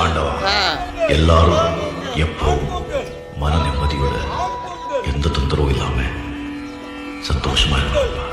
ஆண்டவா. எல்லாரும் எப்பவும் மன நிம்மதியோட எந்த தொந்தரவும் இல்லாம சந்தோஷமா இருக்கணும்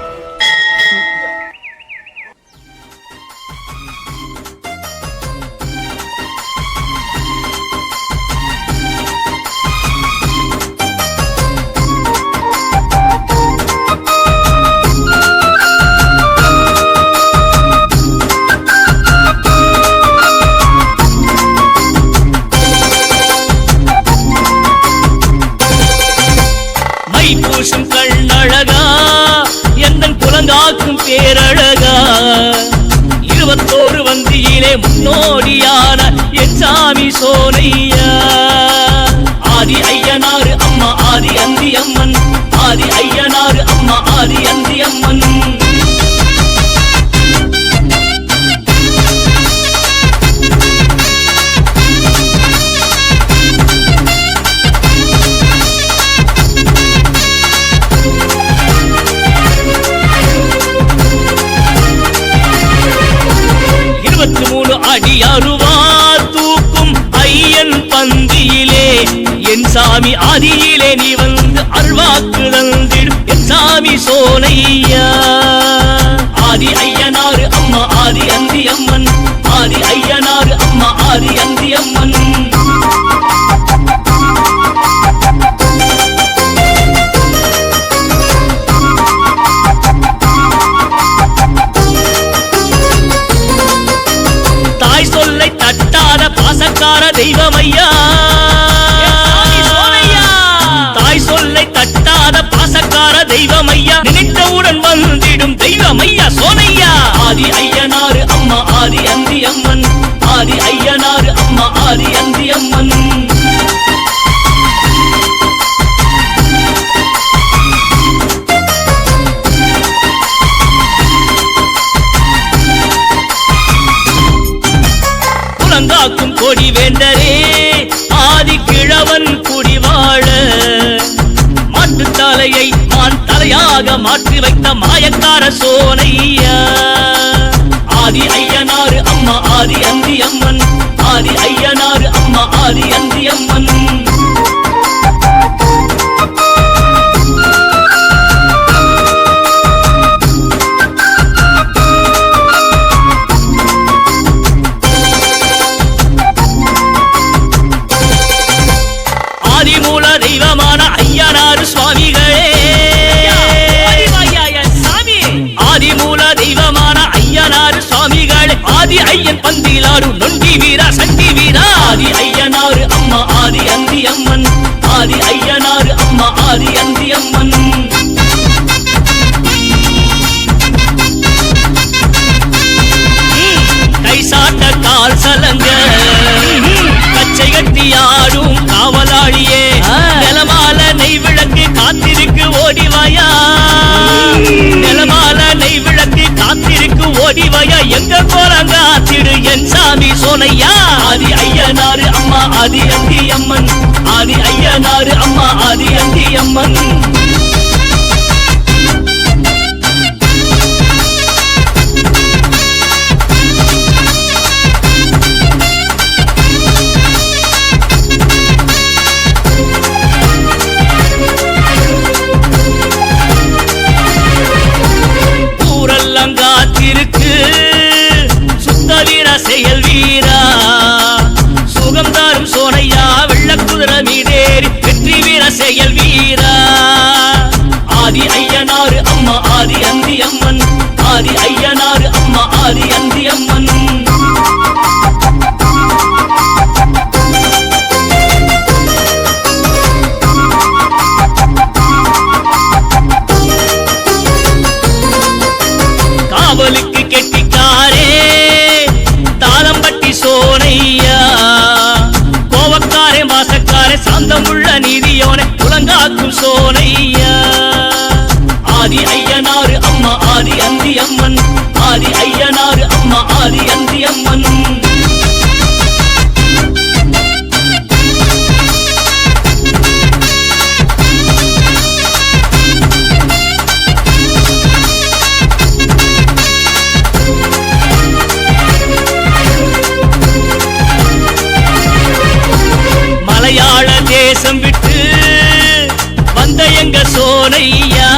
உண்டாக்கும் பேரழகா? இருபத்தோரு வந்தியிலே முன்னோடியான என் சாமி சோனையா? ஆதி ஐயனாறு அம்மா ஆதி அந்தி அம்மன் ஆதி ஐயன் அடி அருவார் தூக்கும் ஐயன் பந்தியிலே. என் சாமி ஆதியிலே நீ வந்து அருள்வாக்கு தந்திடும் என் சாமி சோனையா. தட்டாத பாசக்கார தெய்வமையா? தாய் சொல்லை தட்டாத பாசக்கார தெய்வமையா? நினைத்தவுடன் வந்திடும் தெய்வமையா சோனையா? ஆதி ஐயனாறு அம்மா ஆதி அந்தி அம்மன் ஆதி ஐயனாறு அம்மா ஆதி குலங்காக்கும் கொடி வேண்டரே ஆதி கிழவன் குடிவாழ. மாட்டு தலையை மான் தலையாக மாற்றி வைத்த மாயக்கார சோனையா. ஆதி ஐயனாறு அம்மா ஆதி அந்தி அம்மன் ஆதி ஐயனாறு அம்மா ஆதி அந்தி சுவாமிகளே ஆதி ஐயன் பந்திலாரு நொண்டி வீரா சண்டி வீரா. ஆதி ஐயனாறு அம்மா ஆதி அந்தி அம்மன். ஆதி ஐயனாறு அம்மா ஆதி அந்தி அம்மன். கை சாட்ட கால் சலங்க. கச்சை கட்டி ஆடும் காவலாளியே. சோலையா ஆதி ஐயனாறு அம்மா ஆதி அந்தி அம்மன் ஆதி ஐயனாறு அம்மா ஆதி அந்தி அம்மன் அவளுக்கு கெட்டிக்காரே. தாளம்பட்டி சோனையா. கோவக்காரே மாசக்காரே சாந்தமுள்ள நீதியோனே புலங்காக்கும் சோனையா. ஆதி ஐயனாறு அம்மா ஆதி அந்தி அம்மன் ஆதி ஐயனாறு அம்மா ஆதி அந்தி அம்மன் வந்த சோனையா?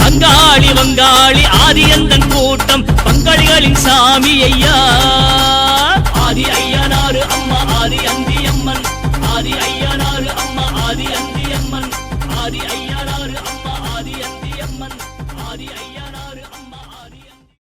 பங்காளி வங்காளி ஆதியந்தன் கூட்டம் பங்காளிகளின் சாமி ஐயா ஆதி ஐயனாறு அம்மா ஆதி அந்தி அம்மன் ஆதி ஐயனாறு அம்மா ஆதி அந்தி அம்மன் ஆதி ஐயனாறு அம்மா ஆதி அந்தி அம்மன் ஆதி ஐயனாறு அம்மா